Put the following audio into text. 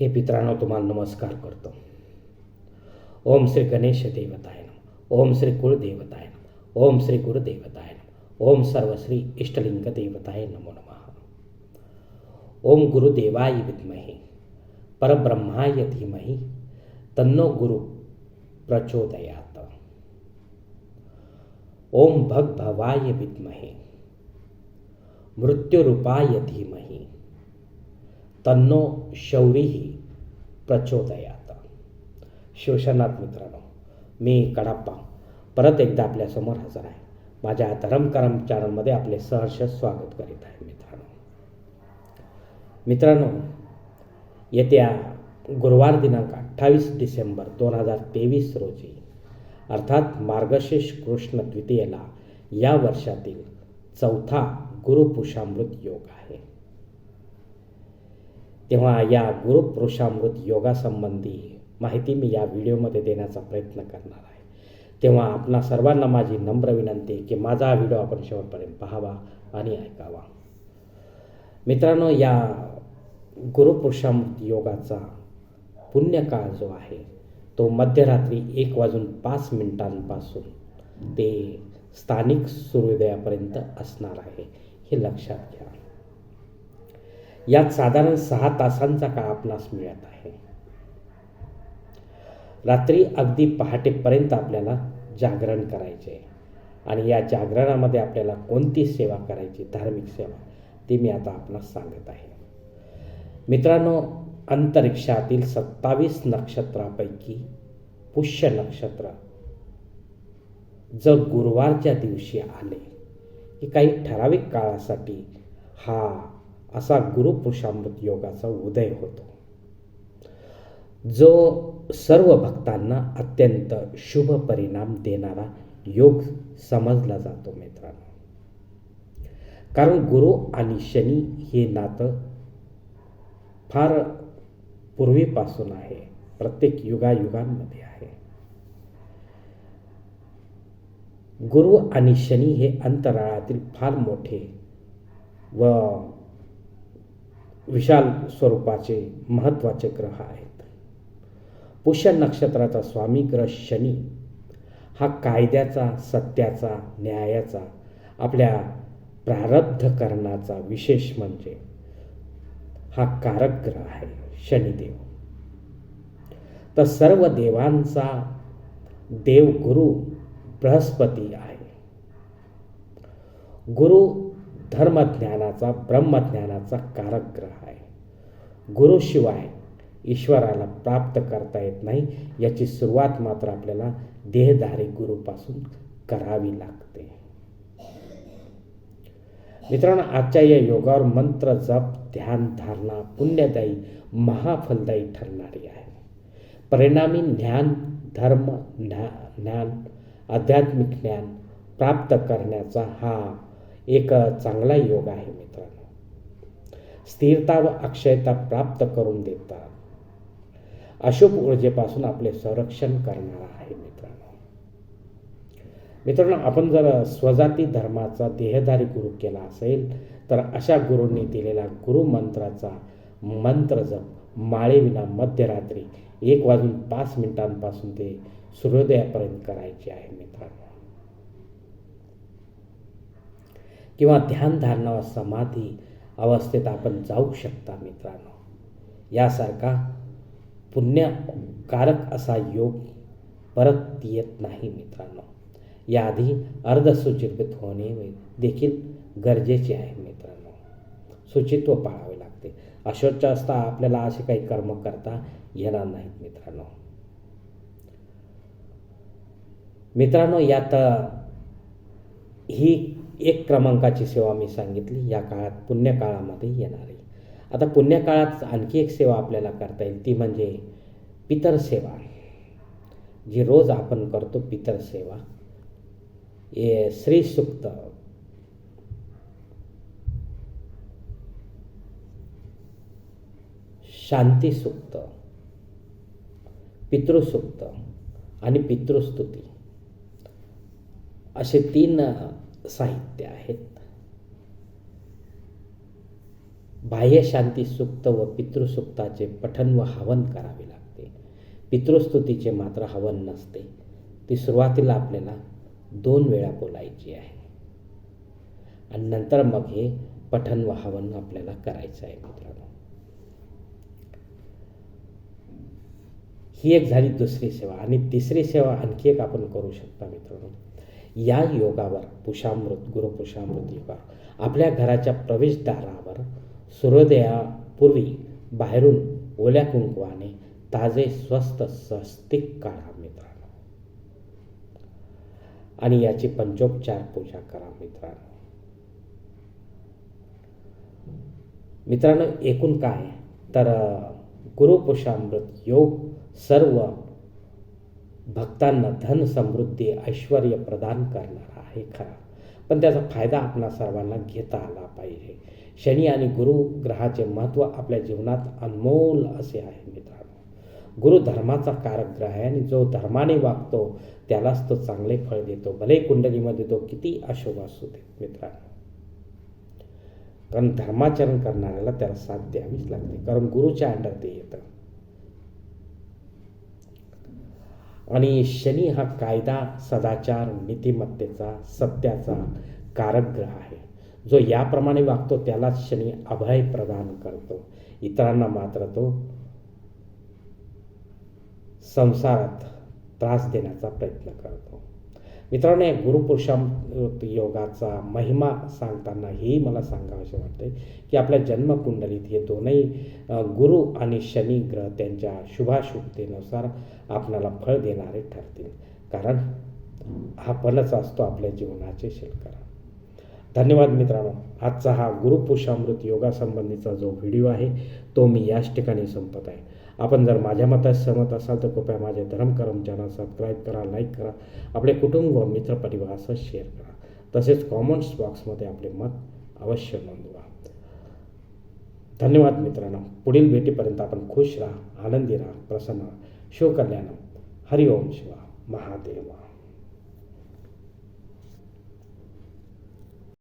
हे पित्रांनो तुम्हाला नमस्कार करतो. ओम श्री गणेश देवताय नम. ओम श्री कुळदेवताय नम. ओम श्री गुरुदेवताय नम. ओम सर्वश्री इष्टलिंग देवताय नमो नमः. ओम गुरुदेवाय विद्महे, परब्रह्माय धीमहि, तन्नो गुरु प्रचोदयात. ओम भगभवाय विद्महे, मृत्युरूपाय धीमहि तन्नो शौरीही प्रचोदयात. शिवशनाथ मित्रांनो मी कडाप्पा. परत एकदा आपल्यासमोर हजर आहे. माझ्या धर्म चॅनलमध्ये आपले सहर्ष स्वागत करीत आहे मित्रांनो. मित्रांनो येत्या गुरुवार दिनांक अठ्ठावीस डिसेंबर दोन हजार तेवीस रोजी अर्थात मार्गशीर्ष कृष्ण द्वितीयेला या वर्षातील चौथा गुरुपुषामृत योग आहे. तेव्हा या गुरुपुरुषामृत योगासंबंधी माहिती मी या व्हिडिओमध्ये देण्याचा प्रयत्न करणार आहे. तेव्हा आपणा सर्वांना माझी नम्र विनंती की माझा हा व्हिडिओ आपण शेवटपर्यंत पाहावा आणि ऐकावा. मित्रांनो या गुरुपुरुषामृत योगाचा पुण्यकाळ जो आहे तो मध्यरात्री एक वाजून पाच मिनिटांपासून ते स्थानिक सूर्योदयापर्यंत असणार आहे हे लक्षात घ्या. यात साधारण सहा तासांचा काळ आपणास मिळत आहे. रात्री अगदी पहाटेपर्यंत आपल्याला जागरण करायचे आणि या जागरणामध्ये आपल्याला कोणती सेवा करायची धार्मिक सेवा ती मी आता आपणास सांगत आहे. मित्रांनो अंतरिक्षातील सत्तावीस नक्षत्रापैकी पुष्य नक्षत्र जर गुरुवारच्या दिवशी आले की काही ठराविक काळासाठी हा असा गुरुपुरुषामृत योगाचा उदय होतो. जो सर्व भक्तांना अत्यंत शुभ परिणाम देणारा योग समजला जातो मित्रांनो. कारण गुरु आणि शनी हे नातं फार पूर्वीपासून आहे. प्रत्येक युगायुगांमध्ये आहे. गुरु आणि शनी हे अंतराळातील फार मोठे व विशाल स्वरूपाचे महत्त्वाचे ग्रह आहेत. पुष्य नक्षत्राचा स्वामी ग्रह शनी हा कायद्याचा सत्याचा न्यायाचा आपल्या प्रारब्ध करण्याचा विशेष म्हणजे हा कारक ग्रह आहे शनिदेव. तर सर्व देवांचा देव गुरु बृहस्पती आहे. गुरु धर्मज्ञानाचा ब्रह्मज्ञानाचा कारक ग्रह आहे गुरुशिवाय ईश्वराला प्राप्त करता येत नाही याची सुरुवात मात्र आपल्याला देहधारी गुरुपासून करावी लागते. मित्रांनो आजच्या या योगावर मंत्र जप ध्यान धारणा पुण्यदायी महाफलदायी ठरणारी आहे. परिणामी ज्ञान धर्म ज्ञान आध्यात्मिक ज्ञान प्राप्त करण्याचा हा एक चांगला योग आहे मित्रांनो. स्थिरता व अक्षयता प्राप्त करून देतात. अशुभ ऊर्जेपासून आपले संरक्षण करणारा आहे मित्रांनो. मित्रांनो आपण जर स्वजाती धर्माचा देहधारी गुरु केला असेल तर अशा गुरूंनी दिलेला गुरु मंत्राचा मंत्र जप माळेविना मध्यरात्री एक वाजून पाच मिनिटांपासून ते सूर्योदयापर्यंत करायचे आहे मित्रांनो. किंवा ध्यानधारणा व समाधी अवस्थेत आपण जाऊ शकता मित्रांनो. यासारखा पुण्यकारक असा योग परत येत नाही मित्रांनो. याआधी अर्धसूचित्वित होणे देखील गरजेचे आहे मित्रांनो. सुचित्व पाळावे लागते. अशोच असता आपल्याला असे काही कर्म करता येणार नाहीत मित्रांनो. मित्रांनो यात ही एक क्रमांकाची सेवा मी सांगितली. या काळात पुण्यकाळामध्ये आहे आता पुण्यकाळात आणखी एक सेवा आपल्याला करता येईल. ती म्हणजे पितर सेवा. जी रोज आपण करतो पितर सेवा. ए श्रीसुक्त शांतीसुक्त पितृसुक्त. आणि पितृस्तुती. असे तीन साहित्य आहेत. बाह्य शांती सुक्त व पितृसुक्ताचे पठन व हवन करावे लागते. पितृस्तुतीचे मात्र हवन नसते. ती सुरुवातीला आपल्याला दोन वेळा बोलायची आहे. आणि नंतर मग हे पठन व हवन आपल्याला करायचं आहे मित्रांनो. ही एक झाली दुसरी सेवा आणि तिसरी सेवा आणखी एक आपण करू शकता मित्रांनो. या योगावर पुषामृत गुरुपुषामृत योगावर आपल्या घराच्या प्रवेशद्वारावर सूर्योदयापूर्वी बाहेरून ओल्या कुंकवाने ताजे स्वस्त स्वस्तिक काढा मित्रांनो. आणि याची पंचोपचार पूजा करा मित्रांनो. मित्रांनो एकूण काय? तर गुरुपुषामृत योग सर्व भक्तांना धन समृद्धी ऐश्वर प्रदान करणारा आहे खरा. पण त्याचा फायदा आपणा सर्वांना घेता आला पाहिजे. शनी आणि गुरु ग्रहाचे महत्त्व आपल्या जीवनात अनमोल असे आहे मित्रांनो. गुरु धर्माचा कारक ग्रह आहे आणि जो धर्माने वागतो त्यालाच तो चांगले फळ देतो. भले कुंडलीमध्ये तो किती अशुभ असू दे मित्रांनो. कारण धर्माचरण करणाऱ्याला त्याला साथ द्यावीच लागते. कारण गुरुच्या अंडर ते येतं आणि शनी हा कायदा सदाचार नीतिमत्तेचा सत्याचा कारक ग्रह आहे. जो याप्रमाणे वागतो त्यालाच शनी अभय प्रदान करतो. इतरांना मात्र तो संसारात त्रास देण्याचा प्रयत्न करतो. मित्रांनो या गुरुपुरुषामृत योगाचा महिमा सांगताना हेही मला सांगावंसे वाटते की आपल्या जन्मकुंडलीत हे दोनही गुरु आणि शनी ग्रह त्यांच्या शुभाशुभतेनुसार आपणाला फळ देणारे ठरतील. कारण हा फलच असतो आपल्या जीवनाचे शिल्कर. धन्यवाद मित्रांनो. आजचा हा गुरुपुरुषामृत योगासंबंधीचा जो व्हिडिओ आहे तो मी याच ठिकाणी संपत आहे. आपण जर माझ्या मतात सहमत असाल तर कृपया माझे धर्मकर्म चॅनल सबस्क्राईब करा लाईक करा. आपले कुटुंब व मित्रपरिवारासह शेअर करा. तसेच कॉमेंट्स बॉक्समध्ये आपले मत अवश्य नोंदवा. धन्यवाद मित्रांनो. पुढील भेटीपर्यंत आपण खुश राहा आनंदी राहा प्रसन्न राहा. शिवकल्याण. हरिओम शिवा महादेवा.